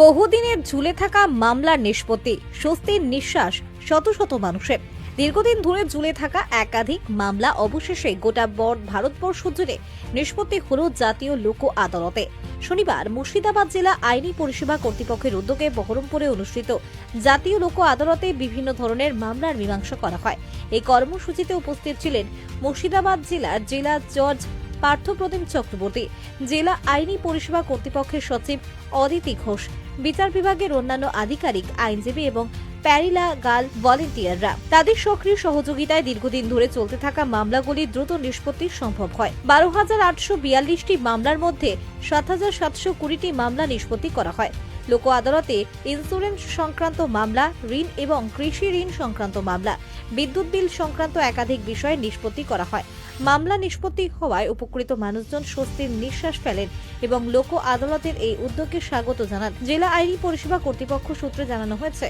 বহুদিনের ঝুলে থাকা মামলার নিষ্পত্তি, স্বস্তির নিঃশ্বাস শত শত মানুষের। দীর্ঘদিন ধরে ঝুলে থাকা একাধিক মামলা অবশেষে গোটা বর ভারতবর্ষ জুড়ে নিষ্পত্তি হল জাতীয় লোক আদালতে। শনিবার মুর্শিদাবাদ জেলা আইনি পরিষেবা কর্তৃপক্ষের উদ্যোগে বহরমপুরে অনুষ্ঠিত জাতীয় লোক আদালতে বিভিন্ন ধরনের মামলার মীমাংসা করা হয়। এই কর্মসূচিতে উপস্থিত ছিলেন মুর্শিদাবাদ জেলার জেলা জজ পার্থপ্রতিম চক্রবর্তী, জেলা আইনি পরিষেবা কর্তৃপক্ষের সচিব অদিতি ঘোষ, বিচার বিভাগের অন্যান্য আধিকারিক, আইনজীবী এবং প্যারিলা গাল ভলেন্টিয়াররা। তাদের সক্রিয় সহযোগিতায় দীর্ঘদিন ধরে চলতে থাকা মামলাগুলি দ্রুত নিষ্পত্তি সম্ভব হয়। বারো হাজার আটশো বিয়াল্লিশটি মামলার মধ্যে সাত হাজার সাতশো কুড়িটি মামলা নিষ্পত্তি করা হয়। লোক আদালতে ইন্স্যুরেন্স সংক্রান্ত মামলা, ঋণ এবং কৃষি ঋণ সংক্রান্ত মামলা, বিদ্যুৎ বিল সংক্রান্ত একাধিক বিষয়ে নিষ্পত্তি করা হয়। মামলা নিষ্পত্তি হওয়ায় উপকৃত মানুষজন স্বস্তির নিঃশ্বাস ফেলেন এবং লোক আদালতের এই উদ্যোগকে স্বাগত জানান। জেলা আইনি পরিষেবা কর্তৃপক্ষ সূত্রে জানানো হয়েছে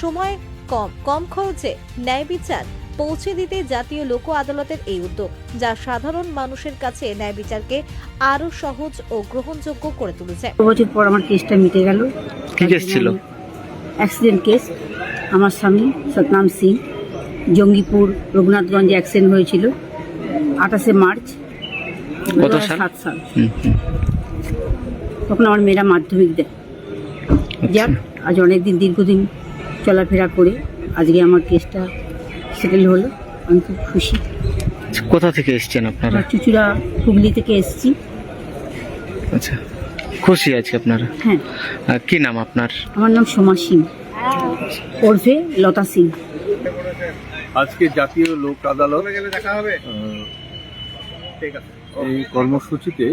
সময় কম। কম খরচে ন্যায় বিচার পৌঁছে দিতে জাতীয় লোক আদালতের এই উদ্যোগ যা সাধারণ মানুষের কাছে ন্যায় বিচারকে আরও সহজ ও গ্রহণযোগ্য করে তুলেছে। বছর পর আমার কেসটা মিটে গেল। কি কেস ছিল? Accident case. আমার স্বামী সতনাম সিং জঙ্গিপুর রঘুনাথগঞ্জে অ্যাক্সিডেন্ট হয়েছিল। আঠাশে মার্চ। কত 2007 সাল? সাল। হুম, হুম। তখন আমার মেয়েরা মাধ্যমিক দেয় আচ্ছা। যাক আজ অনেকদিন দীর্ঘদিন চলাফেরা করে আজকে আমার কেসটা সেটেল হলো। আমি খুব খুশি। কোথা থেকে এসেছেন আপনারা? চুচুড়া হুগলি থেকে এসেছি। আচ্ছা খুশি আছি আপনারা? হ্যাঁ। কি নাম আপনার? আমার নাম সোমা সিং। ওরফে লতা সিং। আজকে জাতীয় লোক আদালত এই কর্মসূচিতে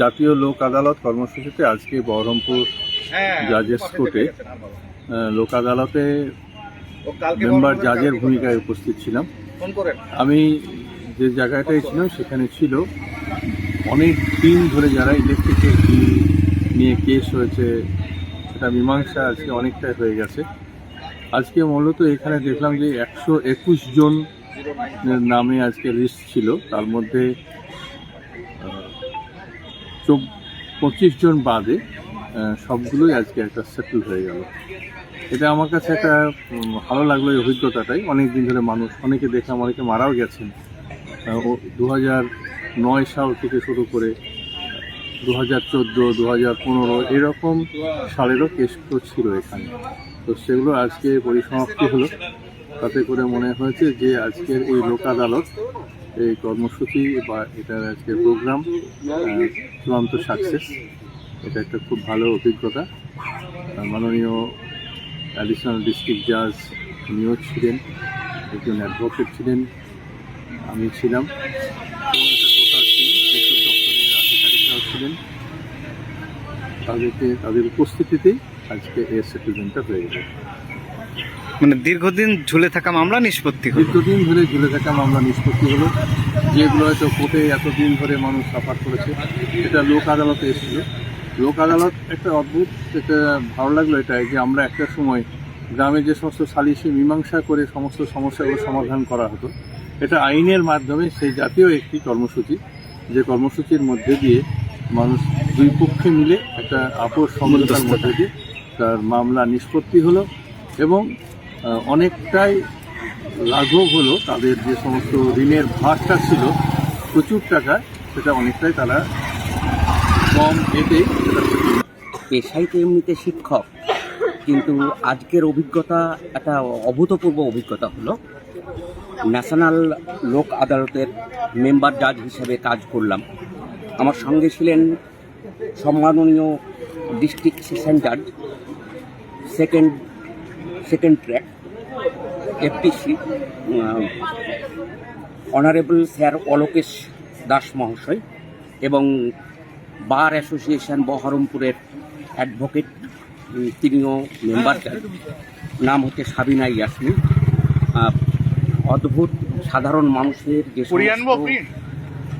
জাতীয় লোক আদালত কর্মসূচিতে আজকে বহরমপুর জাজেস কোর্টে লোক আদালতে মেম্বার জাজের ভূমিকায় উপস্থিত ছিলাম। আমি যে জায়গাটায় ছিলাম সেখানে ছিল। অনেক দিন ধরে যারা ইলেকট্রিকের বিল নিয়ে কেস হয়েছে সেটা মীমাংসা আজকে অনেকটাই হয়ে গেছে। আজকে মূলত এখানে দেখলাম যে একশো একুশ জন নামে আজকে লিস্ট ছিল। তার মধ্যে পঁচিশ জন বাদে সবগুলোই আজকে একটা সেটেল হয়ে গেল। এটা আমার কাছে একটা ভালো লাগল এই অভিজ্ঞতাটাই। অনেক দিন ধরে মানুষ, অনেকে দেখলাম অনেকে মারাও গেছেন। দু নয় সাল থেকে শুরু করে দু হাজার চোদ্দ দু হাজার পনেরো, এরকম সালেরও কেসগুলো ছিল এখানে। তো সেগুলো আজকে পরিসমাপ্তি হলো। তাতে করে মনে হয়েছে যে আজকের এই লোক আদালত এই কর্মসূচি বা এটার আজকের প্রোগ্রাম চূড়ান্ত সাকসেস এটা একটা খুব ভালো অভিজ্ঞতা। মাননীয় অ্যাডিশনাল ডিস্ট্রিক্ট জাজ উনিও ছিলেন, একজন অ্যাডভোকেট ছিলেন, আমি ছিলাম। ছিলেন তাদেরকে, তাদের উপস্থিতিতে আজকে এই সেটেলমেন্টটা হয়ে গেল। মানে দীর্ঘদিন ঝুলে থাকা মামলা নিষ্পত্তি হলো। দীর্ঘদিন ধরে ঝুলে থাকা মামলা নিষ্পত্তি হলো। যেগুলো হয়তো কোর্টে এতদিন ধরে মানুষ সাফার করেছে এটা লোক আদালতে এসেছিল। লোক আদালত একটা অদ্ভুত এটা ভালো লাগল এটাই যে আমরা একটা সময় গ্রামে যে সমস্ত সালিশি মীমাংসা করে সমস্ত সমস্যাগুলো সমাধান করা হতো। এটা আইনের মাধ্যমে সেই জাতীয় একটি কর্মসূচি যে কর্মসূচির মধ্যে দিয়ে মানুষ দুই পক্ষে মিলে একটা আপোষ সমঝোতার মধ্যে দিয়ে তার মামলা নিষ্পত্তি হলো এবং অনেকটাই লাঘব হলো তাদের যে সমস্ত ঋণের ভারটা ছিল প্রচুর টাকা, সেটা অনেকটাই তারা কম এতে সেটা পেশাই তো এমনিতে শিক্ষক, কিন্তু আজকের অভিজ্ঞতা, একটা অভূতপূর্ব অভিজ্ঞতা হলো, ন্যাশনাল লোক আদালতের মেম্বার জাজ হিসেবে কাজ করলাম। আমার সঙ্গে ছিলেন সম্মাননীয় ডিস্ট্রিক্ট সেশন জাজ, second second track. FTC honourable sir Alokesh Das মহাশয় এবং বার অ্যাসোসিয়েশন বহরমপুরের অ্যাডভোকেট তিনিও মেম্বার নাম হচ্ছে সাবিনা ইয়াসমিন। অদ্ভুত সাধারণ মানুষের যে সমস্ত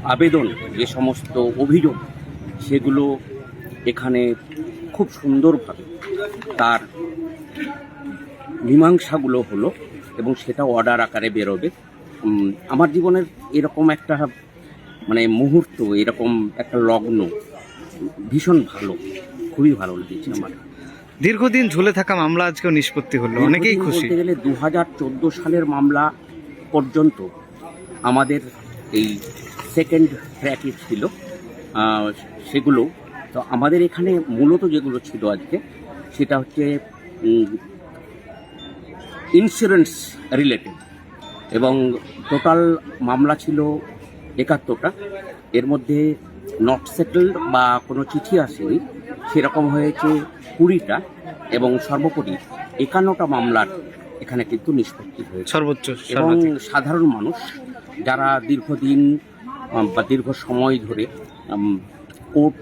আবেদন যে সমস্ত অভিযোগ সেগুলো এখানে খুব সুন্দরভাবে তার মীমাংসাগুলো হলো এবং সেটা অর্ডার আকারে বেরোবে। আমার জীবনের এরকম একটা মানে মুহূর্ত এরকম একটা লগ্ন ভীষণ ভালো খুবই ভালো লেগেছে আমার। দীর্ঘদিন ঝুলে থাকা মামলা আজকেও নিষ্পত্তি হলো অনেকেই খুশি। বলতে গেলে দু হাজার চোদ্দ সালের মামলা পর্যন্ত আমাদের এই সেকেন্ড ট্র্যাকে ছিল। সেগুলো তো আমাদের এখানে মূলত যেগুলো ছিল আজকে সেটা হচ্ছে ইন্স্যুরেন্স রিলেটেড এবং টোটাল মামলা ছিল একাত্তরটা। এর মধ্যে নট সেটেলড বা কোনো চিঠি আসেনি। সেরকম হয়েছে কুড়িটা এবং সর্বোপরি একান্নটা মামলার এখানে কিন্তু নিষ্পত্তি হয়েছে। সর্বোচ্চ এবং সাধারণ মানুষ যারা দীর্ঘদিন বা দীর্ঘ সময় ধরে কোর্ট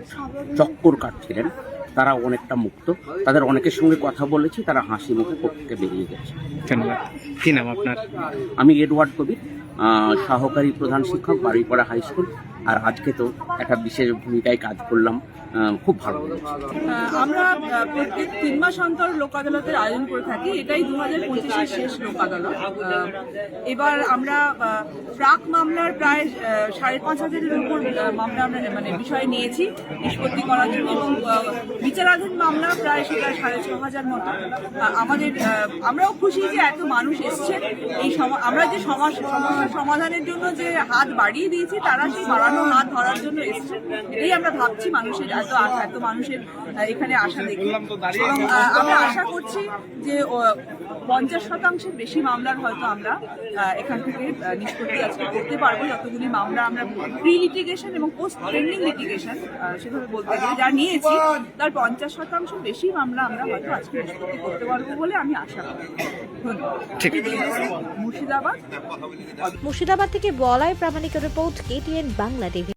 চক্কর কাটছিলেন তারা অনেকটা মুক্ত। তাদের অনেকের সঙ্গে কথা বলেছি তারা হাসি মুখে পক্ষে বেরিয়ে গেছে। ধন্যবাদ। কি নাম আপনার? আমি এডওয়ার্ড কবির সহকারী প্রধান শিক্ষক বাড়িপাড়া হাই স্কুল। আর আজকে তো একটা বিশেষ ভূমিকায় কাজ করলাম খুব ভালো লেগেছে। আমরা প্রত্যেক তিন মাস অন্তর লোক আদালতের আয়োজন করে থাকি, এটাই দু হাজার পঁচিশের শেষ লোক আদালত এবার আমরা প্রাক মামলার প্রায় সাড়ে পাঁচ হাজারের উপর মামলা আমরা মানে বিষয় নিয়েছি নিষ্পত্তি করার জন্য এবং বিচারাধীন মামলা প্রায় সেটা সাড়ে ছ হাজার মতো। আমাদের আমরাও খুশি যে এত মানুষ এসছে। এই আমরা যে সমাজ সমাধানের জন্য যে হাত বাড়িয়ে দিয়েছি, তারা সেই বাড়ানো হাত ধরার জন্য এসছে এটাই আমরা ভাবছি মানুষের এত এত মানুষের এখানে আসা দেখে। এবং আমরা আশা করছি যে পঞ্চাশ শতাংশের বেশি মামলার হয়তো আমরা এখান থেকে নিষ্পত্তি আজকে করতে পারব। যতগুলি মামলা আমরা প্রি লিটিগেশন এবং পোস্ট পেন্ডিং লিটিগেশন সেভাবে বলতে গেলে যা নিয়েছি তার পঞ্চাশ শতাংশ বেশি মামলা আমরা হয়তো আজকে নিষ্পত্তি করতে পারব বলে আমি আশা করি। মুর্শিদাবাদ। মুর্শিদাবাদ থেকে Bolai Pramanik report KTN Bangla. Latifah